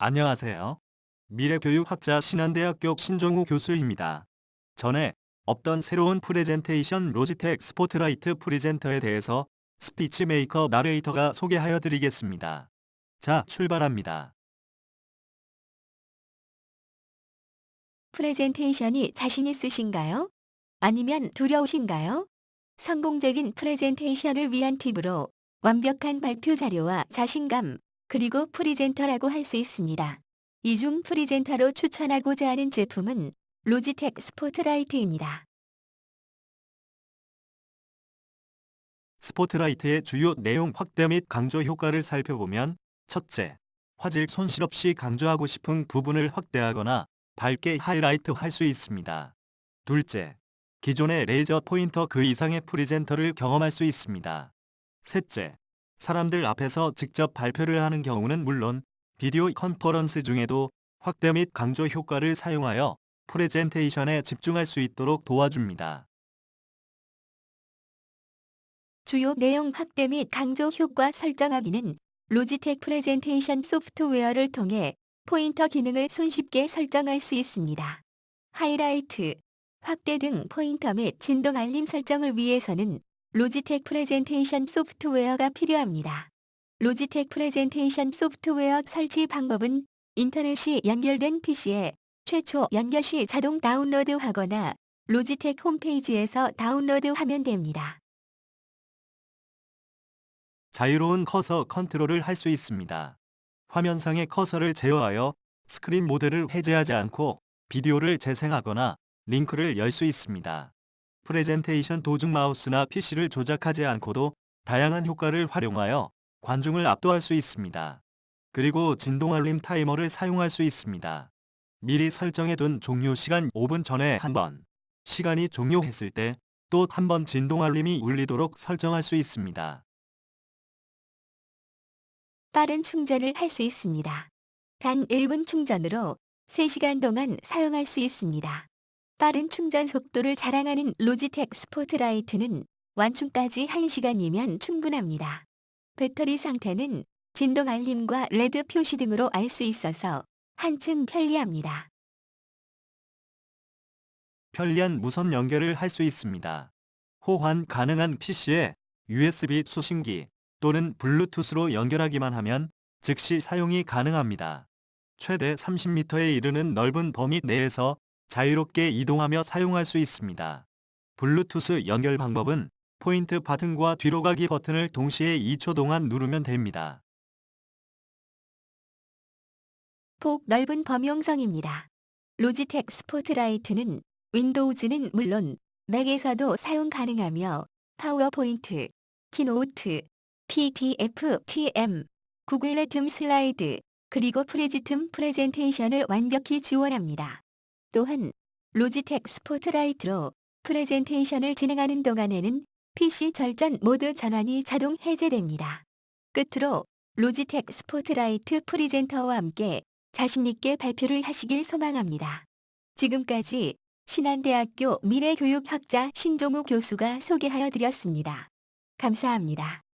안녕하세요. 미래교육학자 신한대학교 신종우 교수입니다. 전에 없던 새로운 프레젠테이션 로지텍 스포트라이트 프리젠터에 대해서 스피치 메이커 나레이터가 소개하여 드리겠습니다. 자, 출발합니다. 프레젠테이션이 자신 있으신가요? 아니면 두려우신가요? 성공적인 프레젠테이션을 위한 팁으로 완벽한 발표 자료와 자신감, 그리고 프리젠터라고 할 수 있습니다. 이 중 프리젠터로 추천하고자 하는 제품은 로지텍 스포트라이트입니다. 스포트라이트의 주요 내용 확대 및 강조 효과를 살펴보면 첫째, 화질 손실 없이 강조하고 싶은 부분을 확대하거나 밝게 하이라이트 할 수 있습니다. 둘째, 기존의 레이저 포인터 그 이상의 프리젠터를 경험할 수 있습니다. 셋째, 사람들 앞에서 직접 발표를 하는 경우는 물론 비디오 컨퍼런스 중에도 확대 및 강조 효과를 사용하여 프레젠테이션에 집중할 수 있도록 도와줍니다. 주요 내용 확대 및 강조 효과 설정하기는 로지텍 프레젠테이션 소프트웨어를 통해 포인터 기능을 손쉽게 설정할 수 있습니다. 하이라이트, 확대 등 포인터 및 진동 알림 설정을 위해서는 로지텍 프레젠테이션 소프트웨어가 필요합니다. 로지텍 프레젠테이션 소프트웨어 설치 방법은 인터넷이 연결된 PC에 최초 연결 시 자동 다운로드하거나 로지텍 홈페이지에서 다운로드하면 됩니다. 자유로운 커서 컨트롤을 할 수 있습니다. 화면상의 커서를 제어하여 스크린 모드를 해제하지 않고 비디오를 재생하거나 링크를 열 수 있습니다. 프레젠테이션 도중 마우스나 PC를 조작하지 않고도 다양한 효과를 활용하여 관중을 압도할 수 있습니다. 그리고 진동 알림 타이머를 사용할 수 있습니다. 미리 설정해둔 종료 시간 5분 전에 한 번, 시간이 종료했을 때 또 한 번 진동 알림이 울리도록 설정할 수 있습니다. 빠른 충전을 할 수 있습니다. 단 1분 충전으로 3시간 동안 사용할 수 있습니다. 빠른 충전 속도를 자랑하는 로지텍 스포트라이트는 완충까지 1시간이면 충분합니다. 배터리 상태는 진동 알림과 레드 표시 등으로 알 수 있어서 한층 편리합니다. 편리한 무선 연결을 할 수 있습니다. 호환 가능한 PC에 USB 수신기 또는 블루투스로 연결하기만 하면 즉시 사용이 가능합니다. 최대 30m에 이르는 넓은 범위 내에서 자유롭게 이동하며 사용할 수 있습니다. 블루투스 연결 방법은 포인트 버튼과 뒤로 가기 버튼을 동시에 2초 동안 누르면 됩니다. 폭 넓은 범용성입니다. 로지텍 스포트라이트는 윈도우즈는 물론 맥에서도 사용 가능하며 파워포인트, 키노트, PDF, TM, 구글 틈 슬라이드, 그리고 프레지틈 프레젠테이션을 완벽히 지원합니다. 또한 로지텍 스포트라이트로 프레젠테이션을 진행하는 동안에는 PC 절전 모드 전환이 자동 해제됩니다. 끝으로 로지텍 스포트라이트 프리젠터와 함께 자신있게 발표를 하시길 소망합니다. 지금까지 신한대학교 미래교육학자 신종우 교수가 소개하여 드렸습니다. 감사합니다.